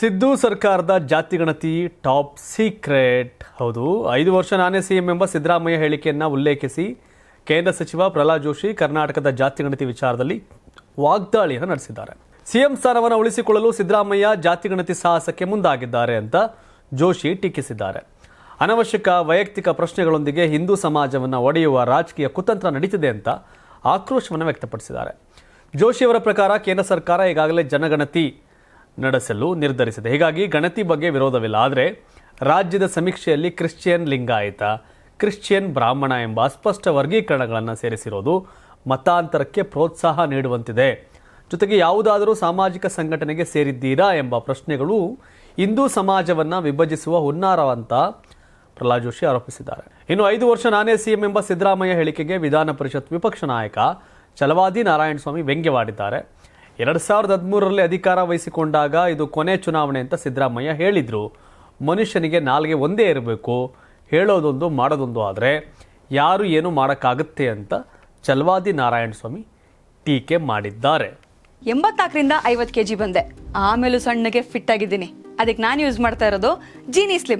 ಸಿದ್ದು ಸರ್ಕಾರದ ಜಾತಿಗಣತಿ top secret. ಹೌದು, ಐದು ವರ್ಷ ನಾನೇ ಸಿಎಂ ಎಂಬ ಸಿದ್ದರಾಮಯ್ಯ ಹೇಳಿಕೆಯನ್ನು ಉಲ್ಲೇಖಿಸಿ ಕೇಂದ್ರ ಸಚಿವ ಪ್ರಹ್ಲಾದ್ ಜೋಶಿ ಕರ್ನಾಟಕದ ಜಾತಿಗಣತಿ ವಿಚಾರದಲ್ಲಿ ವಾಗ್ದಾಳಿಯನ್ನು ನಡೆಸಿದ್ದಾರೆ. ಸಿಎಂ ಸ್ಥಾನವನ್ನು ಉಳಿಸಿಕೊಳ್ಳಲು ಸಿದ್ದರಾಮಯ್ಯ ಜಾತಿಗಣತಿ ಸಾಹಸಕ್ಕೆ ಮುಂದಾಗಿದ್ದಾರೆ ಅಂತ ಜೋಶಿ ಟೀಕಿಸಿದ್ದಾರೆ. ಅನವಶ್ಯಕ ವೈಯಕ್ತಿಕ ಪ್ರಶ್ನೆಗಳೊಂದಿಗೆ ಹಿಂದೂ ಸಮಾಜವನ್ನು ಒಡೆಯುವ ರಾಜಕೀಯ ಕುತಂತ್ರ ನಡೀತಿದೆ ಅಂತ ಆಕ್ರೋಶವನ್ನು ವ್ಯಕ್ತಪಡಿಸಿದ್ದಾರೆ. ಜೋಶಿಯವರ ಪ್ರಕಾರ ಕೇಂದ್ರ ಸರ್ಕಾರ ಈಗಾಗಲೇ ಜನಗಣತಿ ನಡೆಸಲು ನಿರ್ಧರಿಸಿದೆ. ಹೀಗಾಗಿ ಗಣತಿ ಬಗ್ಗೆ ವಿರೋಧವಿಲ್ಲ. ಆದರೆ ರಾಜ್ಯದ ಸಮೀಕ್ಷೆಯಲ್ಲಿ ಕ್ರಿಶ್ಚಿಯನ್ ಲಿಂಗಾಯತ, ಕ್ರಿಶ್ಚಿಯನ್ ಬ್ರಾಹ್ಮಣ ಎಂಬ ಅಸ್ಪಷ್ಟ ವರ್ಗೀಕರಣಗಳನ್ನು ಸೇರಿಸಿರೋದು ಮತಾಂತರಕ್ಕೆ ಪ್ರೋತ್ಸಾಹ ನೀಡುವಂತಿದೆ. ಜೊತೆಗೆ ಯಾವುದಾದರೂ ಸಾಮಾಜಿಕ ಸಂಘಟನೆಗೆ ಸೇರಿದ್ದೀರಾ ಎಂಬ ಪ್ರಶ್ನೆಗಳು ಹಿಂದೂ ಸಮಾಜವನ್ನು ವಿಭಜಿಸುವ ಹುನ್ನಾರವಂತ ಪ್ರಹ್ಲಾದ್ ಜೋಶಿ ಆರೋಪಿಸಿದ್ದಾರೆ. ಇನ್ನು ಐದು ವರ್ಷ ನಾನೇ ಸಿಎಂ ಎಂಬ ಸಿದ್ದರಾಮಯ್ಯ ಹೇಳಿಕೆಗೆ ವಿಧಾನ ಪರಿಷತ್ ವಿಪಕ್ಷ ನಾಯಕ ಚಲವಾದಿ ನಾರಾಯಣಸ್ವಾಮಿ ವ್ಯಂಗ್ಯವಾಡಿದ್ದಾರೆ. ಎರಡ್ ಸಾವಿರದ ಹದಿಮೂರರಲ್ಲಿ ಅಧಿಕಾರ ವಹಿಸಿಕೊಂಡಾಗ ಇದು ಕೊನೆ ಚುನಾವಣೆ ಅಂತ ಸಿದ್ದರಾಮಯ್ಯ ಹೇಳಿದ್ರು. ಮನುಷ್ಯನಿಗೆ ನಾಲ್ಗೆ ಒಂದೇ ಇರಬೇಕು, ಹೇಳೋದೊಂದು ಮಾಡೋದೊಂದು ಆದರೆ ಯಾರು ಏನು ಮಾಡೋಕ್ಕಾಗುತ್ತೆ ಅಂತ ಚಲವಾದಿ ನಾರಾಯಣ ಸ್ವಾಮಿ ಟೀಕೆ ಮಾಡಿದ್ದಾರೆ. ಎಂಬತ್ನಾಲ್ಕರಿಂದ ಐವತ್ತು ಕೆ ಜಿ ಬಂದೆ. ಆಮೇಲೂ ಸಣ್ಣಗೆ ಫಿಟ್ ಆಗಿದ್ದೀನಿ. ಅದಕ್ಕೆ ನಾನು ಯೂಸ್ ಮಾಡ್ತಾ ಇರೋದು ಜೀನಿ ಸ್ಲಿಮ್